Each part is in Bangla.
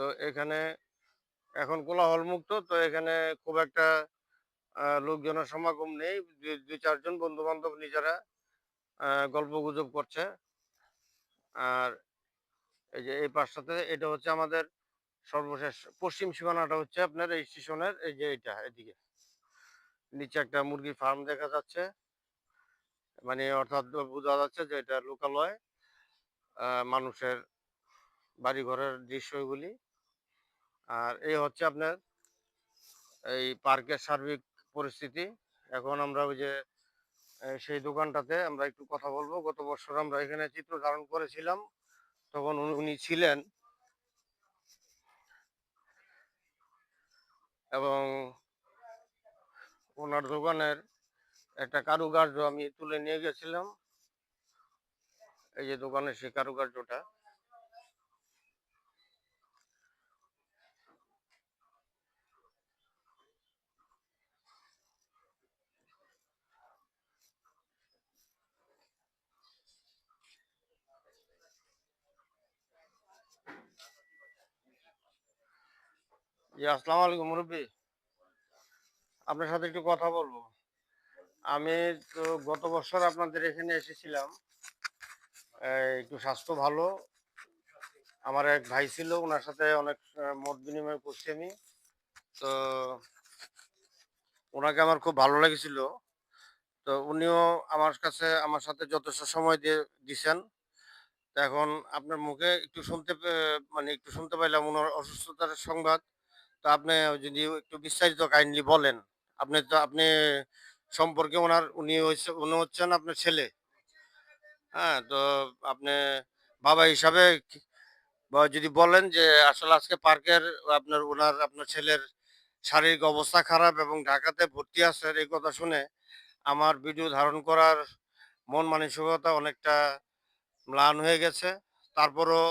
তো এখানে এখন কোলাহল মুক্ত তো এখানে খুব একটা লোকজনের সমাগম নেই। দুই চারজন বন্ধু বান্ধব নিজেরা গল্প গুজব করছে। আর এই যে এই পাশটাতে এটা হচ্ছে আমাদের সর্বশেষ পশ্চিম সীমানাটা হচ্ছে আপনার এই স্টেশনের, এই যে এটা এদিকে। নিচে একটা মুরগির ফার্ম দেখা যাচ্ছে। মানে অর্থাৎ বোঝা যাচ্ছে যে এটা লোকালয় মানুষের বাড়িঘরের দৃশ্য এগুলি। আর এই হচ্ছে আপনার এই পার্কের সার্বিক পরিস্থিতি। এখন আমরা ওই যে সেই দোকানটাতে আমরা একটু কথা বলব। গত বছর আমরা এখানে চিত্র ধারণ করেছিলাম। তখন উনি- ছিলেন। এবং ওনার দোকানের একটা কারুকার্য আমি তুলে নিয়ে গেছিলাম। এই যে দোকানের সেই কারুকার্যটা। জি, আসসালামু আলাইকুম মুরব্বী। আপনার সাথে একটু কথা বলব। আমি তো গত বছর আপনাদের এখানে এসেছিলাম। একটু স্বাস্থ্য ভালো। আমার এক ভাই ছিল ওনার সাথে অনেক মত বিনিময় করছি আমি। তো ওনাকে আমার খুব ভালো লেগেছিল। তো উনিও আমার কাছে, আমার সাথে যথেষ্ট সময় দিয়ে দিছেন। এখন আপনার মুখে একটু শুনতে মানে একটু শুনতে পাইলাম ওনার অসুস্থতার সংবাদ। তো আপনি যদি একটু বিস্তারিত কাইন্ডলি বলেন। আপনি তো, আপনি সম্পর্কে ওনার, উনি হচ্ছে উনি হচ্ছেন আপনার ছেলে। হ্যাঁ তো আপনি বাবা হিসাবে যদি বলেন যে আসলে আজকে পার্কের আপনার ওনার আপনার ছেলের শারীরিক অবস্থা খারাপ এবং ঢাকাতে ভর্তি আছে, এই কথা শুনে আমার ভিডিও ধারণ করার মন মানসিকতা অনেকটা ম্লান হয়ে গেছে। তারপরও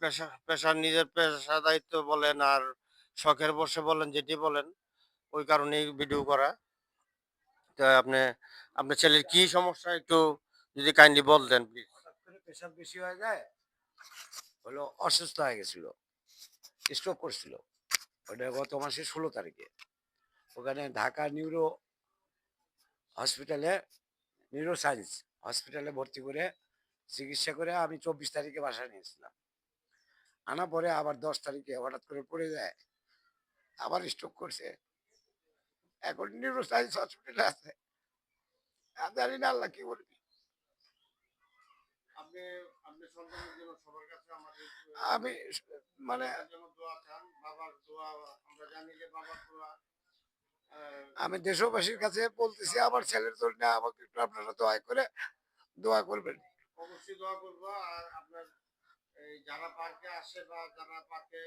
পেশা, পেশার নিজের পেশা দায়িত্ব বলেন আর শখের বসে বলেন, যেটি বলেন, ওই কারণেই ভিডিও করা। তো আপনি, আপনার ছেলের কি সমস্যা একটু যদি কাইন্ডলি বলতেন প্লিজ প্রেশার বেশি হয়ে যায়, হলো অসুস্থ হয়ে গেছিল স্ট্রোক করছিল ওটা গত মাসের ষোলো তারিখে। ওখানে ঢাকা নিউরো হসপিটালে নিউরো সায়েন্স হসপিটালে ভর্তি করে চিকিৎসা করে আমি চব্বিশ তারিখে বাসা নিয়েছিলাম। আনা পরে আবার দশ তারিখে হঠাৎ করে পড়ে যায় আবার স্ট্রোক করছে। এখন নিউরো সায়েন্স হসপিটালে আছে। আমি জানি না আল্লাহ কি আমাদের আমি মানে আমি দেশবাসীর কাছে বলতেছি আমার ছেলের জন্য আমাকে একটু আপনারা দোয়া করে দোয়া করবেন। অবশ্যই দোয়া করব। আর আপনার এই যারা পার্কে আসে বা যারা পার্কে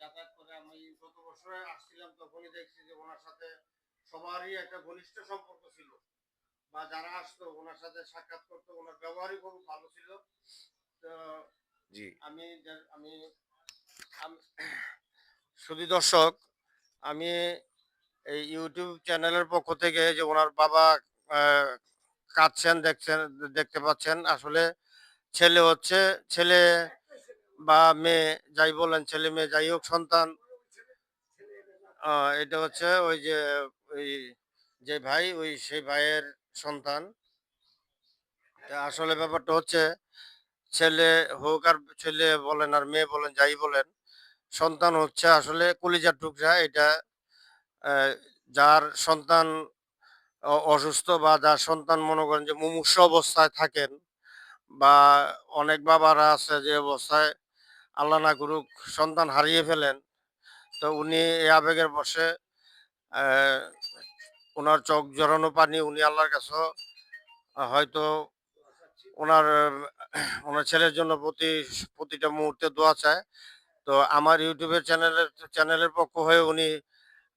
যাতায়াত করে আমি গত বছরে আসছিলাম তখনই দেখছি যে ওনার সাথে সবারই একটা ঘনিষ্ঠ সম্পর্ক ছিল। বা যারা আসতো ওনার সাথে সাক্ষাৎ করতো ওনার ব্যবহারই খুব ভালো ছিল। তো জি। আমি আমি আম- শুধু দর্শক আমি এই ইউটিউব চ্যানেলের পক্ষ থেকে যে ওনার বাবা কাঁদছেন, দেখছেন, দেখতে পাচ্ছেন। আসলে ছেলে হচ্ছে, ছেলে বা মেয়ে, যাই বলেন, ছেলে মেয়ে যাই হোক, সন্তান। এটা হচ্ছে ওই যে ওই যে ভাই, ওই সেই ভাইয়ের সন্তান। আসলে ব্যাপারটা হচ্ছে, ছেলে হোক আর ছেলে বলেন আর মেয়ে বলেন, যাই বলেন, সন্তান হচ্ছে আসলে কলিজার টুকরা। এটা যার সন্তান অসুস্থ বা যার সন্তান মনে করেন যে মুমূর্ষ অবস্থায় থাকেন বা অনেক বাবারা আছে যে অবস্থায় আল্লাহ না করুক সন্তান হারিয়ে ফেলেন, তো উনি এই আবেগের বসে ওনার চোখ জড়ানো পানি উনি আল্লাহর কাছে হয়তো ওনার ওনার ছেলের জন্য প্রতি, প্রতিটা মুহূর্তে দোয়া চায়। তো আমার ইউটিউবের চ্যানেলের চ্যানেলের পক্ষ হয়ে উনি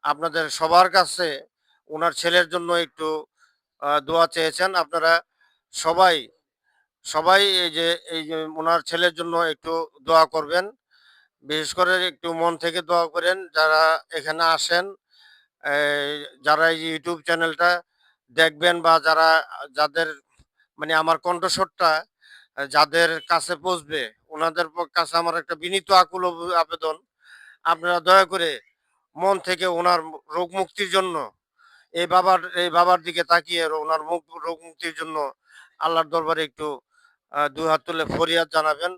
আপনাদের সবার কাছে ওনার ছেলের জন্য একটু দোয়া চেয়েছেন। আপনারা সবাই সবাই এই যে এই যে ওনার ছেলের জন্য একটু দোয়া করবেন। বিশেষ করে একটু মন থেকে দোয়া করেন যারা এখানে আসেন। যারা এই ইউটিউব চ্যানেলটা দেখবেন বা যারা, যাদের মানে আমার কণ্ঠস্বরটা যাদের কাছে পৌঁছবে, ওনাদের কাছে আমার একটা বিনীত আকুল আবেদন। আপনারা দয়া করে মন থেকে ওনার রোগ মুক্তির জন্য এই বাবার এই বাবার দিকে তাকিয়ে ওনার মুখ, রোগ মুক্তির জন্য আল্লাহর দরবারে একটু দুই হাত তুলে ফরিয়াদ জানাবেন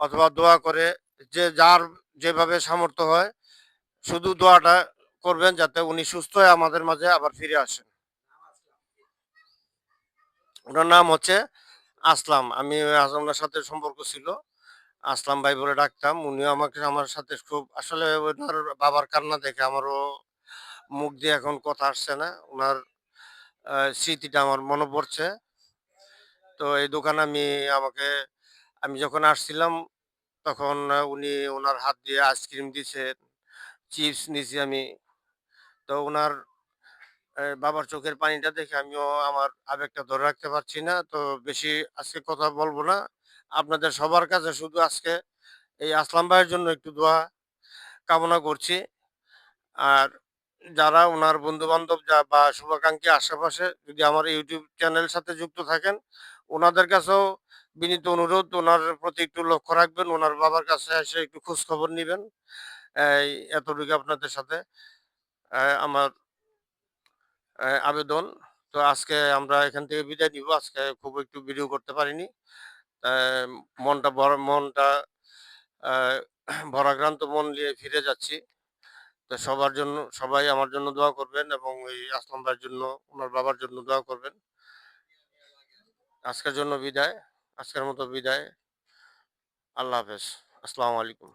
অথবা দোয়া করে যে যার যেভাবে সামর্থ্য হয় শুধু দোয়াটা করবেন যাতে উনি সুস্থ হয়ে আমাদের মাঝে আবার ফিরে আসেন। ওনার নাম হচ্ছে আসলাম। আমি ওনার সাথে সম্পর্ক ছিল। আসলাম ভাই বলে ডাকতাম। উনিও আমাকে, আমার সাথে খুব, আসলে ওনার বাবার কান্না দেখে আমারও মুখ দিয়ে এখন কথা আসছে না। ওনার স্মৃতিটা আমার মনে পড়ছে। তো এই দোকানে আমি আমাকে, আমি যখন আসছিলাম, তখন উনি ওনার হাত দিয়ে আইসক্রিম দিছে, চিপস নিছি আমি। তো ওনার বাবার চোখের পানিটা দেখে আমিও আমার আবেগটা ধরে রাখতে পারছি না। তো বেশি আজকে কথা বলব না। আপনাদের সবার কাছে শুধু আজকে এই আসলাম ভাইয়ের জন্য একটু দোয়া কামনা করছি। আর যারা ওনার বন্ধু বান্ধব যা বা শুভাকাঙ্ক্ষী আশেপাশে যদি আমার ইউটিউব চ্যানেলের সাথে যুক্ত থাকেন, ওনাদের কাছেও বিনীত অনুরোধ, ওনার প্রতি একটু লক্ষ্য রাখবেন, ওনার বাবার কাছে এসে একটু খোঁজ খবর নেবেন এতটুকু আপনাদের সাথে আমার আবেদন। তো আজকে আমরা এখান থেকে বিদায় নিব। আজকে খুব একটু ভিডিও করতে পারিনি। মনটা বড় মনটা ভরাক্রান্ত মন নিয়ে ফিরে যাচ্ছি। সবার জন্য, সবাই আমার জন্য দোয়া করবেন এবং এই আসলাম ভাইয়ের জন্য, ওনার বাবার জন্য দোয়া করবেন। আজকের জন্য বিদায়, আজকের মতো বিদায়। আল্লাহ হাফেজ। আসসালামু আলাইকুম।